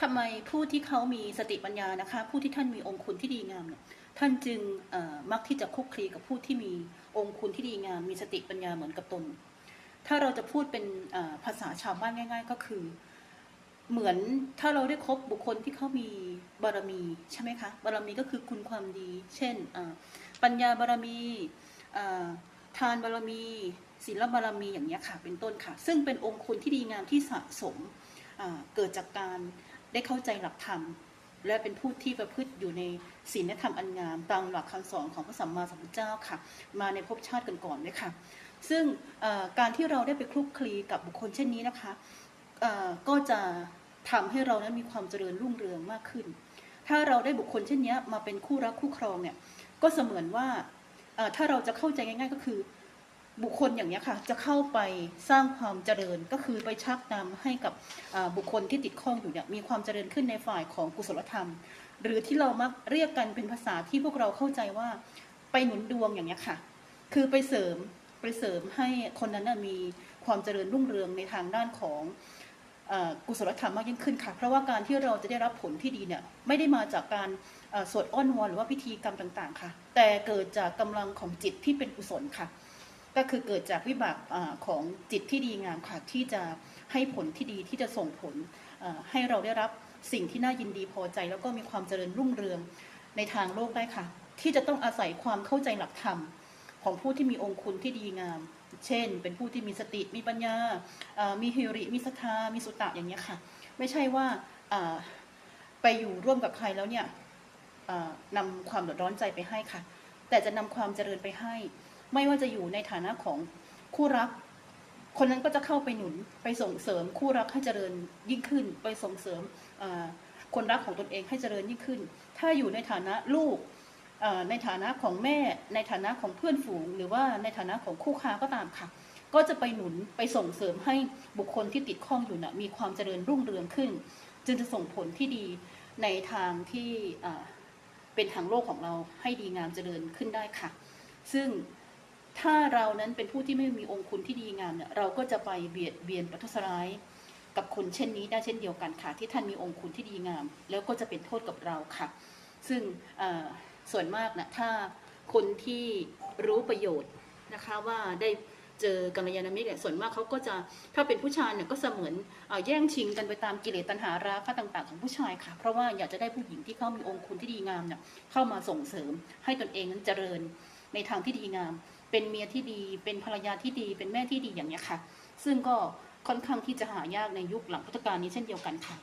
ทำไมผู้ที่เขามีสติปัญญานะคะ ผู้ที่ท่านมีองค์คุณที่ดีงามเนี่ยท่านจึงมักที่จะคุกคลีกับผู้ที่มีองค์คุณที่ดีงาม มีสติปัญญาเหมือนกับตน ถ้าเราจะพูดเป็นภาษาชาวบ้านง่าย ๆ ก็คือ เหมือนถ้าเราได้คบบุคคลที่เขามีบารมีใช่ไหมคะบารมีก็คือคุณความดี เช่นปัญญาบารมีทานบารมีศีลบารมีอย่างนี้ค่ะเป็นต้นค่ะ ซึ่งเป็นองค์คุณที่ดีงามที่สะสมเกิดจากการ ได้เข้าใจหลักธรรม และเป็นผู้ที่ประพฤติอยู่ในศีลและธรรมอันงามตามหลักคำสอนของพระสัมมาสัมพุทธเจ้าค่ะ มาในภพชาติกันก่อนๆด้วยค่ะ ซึ่งการที่เราได้ไปคลุกคลีกับบุคคลเช่นนี้นะคะก็จะทำให้เรานั้นมีความเจริญรุ่งเรืองมากขึ้น ถ้าเราได้บุคคลเช่นนี้มาเป็นคู่รักคู่ครองเนี่ยก็เสมือนว่าถ้าเราจะเข้าใจง่าย ๆ ก็คือ บุคคลอย่างนี้ค่ะจะเข้าไปสร้างความเจริญก็คือไปชักนำให้กับบุคคลที่ติดข้องอยู่เนี่ยมีความเจริญขึ้นในฝ่ายของกุศลธรรม หรือที่เรามักเรียกกันเป็นภาษาที่พวกเราเข้าใจว่าไปหนุนดวงอย่างนี้ค่ะ คือไปเสริมไปเสริมให้คนนั้นมีความเจริญรุ่งเรืองในทางด้านของอกุศลธรรมมากยิ่งขึ้นค่ะ เพราะว่าการที่เราจะได้รับผลที่ดีเนี่ยไม่ได้มาจากการสวดอ้อนวอนหรือว่าพิธีกรรมต่างๆ ค่ะ แต่เกิดจากกำลังของจิตที่เป็นกุศลค่ะ ก็คือเกิดจากวิบากอของจิตที่ดีงามค่ะที่จะให้ผลที่ดีที่จะส่งผลให้เราได้รับสิ่งที่น่ายินดีพอใจ แล้วก็มีความเจริญรุ่งเรืองในทางโลกได้ค่ะ ที่จะต้องอาศัยความเข้าใจหลักธรรมของผู้ที่มีองค์คุณที่ดีงาม เช่น เป็นผู้ที่มีสติมีปัญญา มีฮิริ มีศรัทธา มีสุตตะอย่างเงี้ค่ะ ไม่ใช่ว่าไปอยู่ร่วมกับใครแล้วเนี่ยนำความเดือดร้อนใจไปให้ค่ะ แต่จะนำความเจริญไปให้ ไม่ว่าจะอยู่ในฐานะของคู่รัก คนนั้นก็จะเข้าไปหนุนไปส่งเสริมคู่รักให้เจริญยิ่งขึ้น ไปส่งเสริมคนรักของตนเองให้เจริญยิ่งขึ้น ถ้าอยู่ในฐานะลูกในฐานะของแม่ ในฐานะของเพื่อนฝูง หรือว่าในฐานะของคู่ค้าก็ตามค่ะ ก็จะไปหนุนไปส่งเสริมให้บุคคลที่ติดข้องอยู่นะมีความเจริญรุ่งเรืองขึ้น จึงจะส่งผลที่ดีในทางที่เป็นทางโลกของเราให้ดีงามเจริญขึ้นได้ค่ะ ซึ่ง ถ้าเรานั้นเป็นผู้ที่ไม่มีองค์คุณที่ดีงามเนี่ยเราก็จะไปเบียดเบียนประทุษร้ายกับคนเช่นนี้ได้เช่นเดียวกันค่ะ ที่ท่านมีองค์คุณที่ดีงาม แล้วก็จะเป็นโทษกับเราค่ะ ซึ่งส่วนมากนะถ้าคนที่รู้ประโยชน์นะคะว่าได้เจอกัลยาณมิตรเนี่ยส่วนมากเขาก็จะถ้าเป็นผู้ชายเนี่ยก็เสมือนอแย่งชิงกันไปตามกิเลสตัณหาราคะต่าง ๆ ของผู้ชายค่ะ เพราะว่าอยากจะได้ผู้หญิงที่เขามีองค์คุณที่ดีงามเนี่ยเข้ามาส่งเสริมให้ตนเองนั้นเจริญในทางที่ดีงาม เป็นเมียที่ดี เป็นภรรยาที่ดี เป็นแม่ที่ดีอย่างนี้ค่ะ ซึ่งก็ค่อนข้างที่จะหายากในยุคหลังพุทธกาลนี้เช่นเดียวกันค่ะ